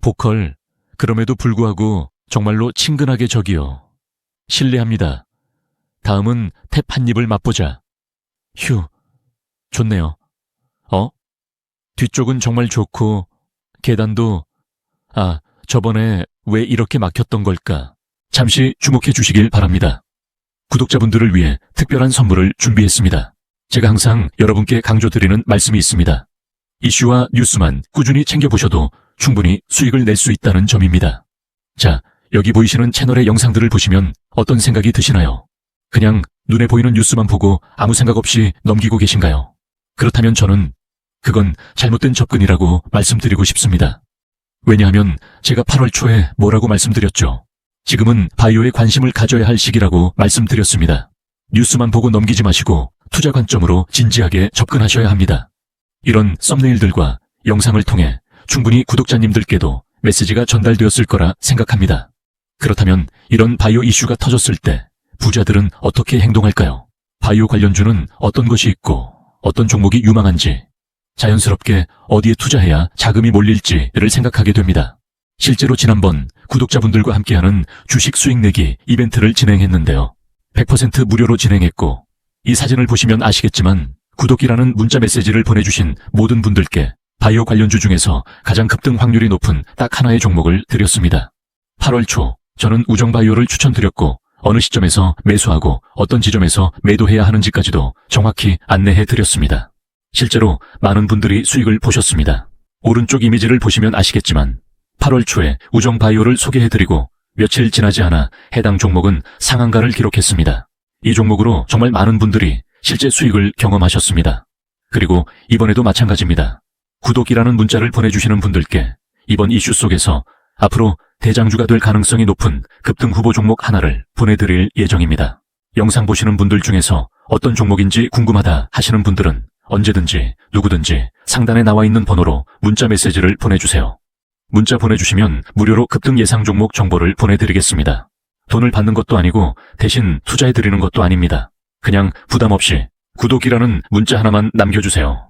보컬, 그럼에도 불구하고 정말로 친근하게 저기요. 실례합니다. 다음은 탭 한 입을 맛보자. 휴, 좋네요. 어? 뒤쪽은 정말 좋고, 계단도, 아, 저번에 왜 이렇게 막혔던 걸까? 잠시 주목해 주시길 바랍니다. 구독자분들을 위해 특별한 선물을 준비했습니다. 제가 항상 여러분께 강조드리는 말씀이 있습니다. 이슈와 뉴스만 꾸준히 챙겨보셔도 충분히 수익을 낼 수 있다는 점입니다. 자, 여기 보이시는 채널의 영상들을 보시면 어떤 생각이 드시나요? 그냥 눈에 보이는 뉴스만 보고 아무 생각 없이 넘기고 계신가요? 그렇다면 저는 그건 잘못된 접근이라고 말씀드리고 싶습니다. 왜냐하면 제가 8월 초에 뭐라고 말씀드렸죠? 지금은 바이오에 관심을 가져야 할 시기라고 말씀드렸습니다. 뉴스만 보고 넘기지 마시고 투자 관점으로 진지하게 접근하셔야 합니다. 이런 썸네일들과 영상을 통해 충분히 구독자님들께도 메시지가 전달되었을 거라 생각합니다. 그렇다면 이런 바이오 이슈가 터졌을 때 부자들은 어떻게 행동할까요? 바이오 관련주는 어떤 것이 있고 어떤 종목이 유망한지 자연스럽게 어디에 투자해야 자금이 몰릴지를 생각하게 됩니다. 실제로 지난번 구독자분들과 함께하는 주식 수익 내기 이벤트를 진행했는데요. 100% 무료로 진행했고 이 사진을 보시면 아시겠지만 구독이라는 문자 메시지를 보내주신 모든 분들께 바이오 관련주 중에서 가장 급등 확률이 높은 딱 하나의 종목을 드렸습니다. 8월 초 저는 우정바이오를 추천드렸고 어느 시점에서 매수하고 어떤 지점에서 매도해야 하는지까지도 정확히 안내해 드렸습니다. 실제로 많은 분들이 수익을 보셨습니다. 오른쪽 이미지를 보시면 아시겠지만 8월 초에 우정바이오를 소개해드리고 며칠 지나지 않아 해당 종목은 상한가를 기록했습니다. 이 종목으로 정말 많은 분들이 실제 수익을 경험하셨습니다. 그리고 이번에도 마찬가지입니다. 구독이라는 문자를 보내주시는 분들께 이번 이슈 속에서 앞으로 대장주가 될 가능성이 높은 급등 후보 종목 하나를 보내드릴 예정입니다. 영상 보시는 분들 중에서 어떤 종목인지 궁금하다 하시는 분들은 언제든지 누구든지 상단에 나와 있는 번호로 문자 메시지를 보내주세요. 문자 보내주시면 무료로 급등 예상 종목 정보를 보내드리겠습니다. 돈을 받는 것도 아니고 대신 투자해드리는 것도 아닙니다. 그냥 부담 없이 구독이라는 문자 하나만 남겨주세요.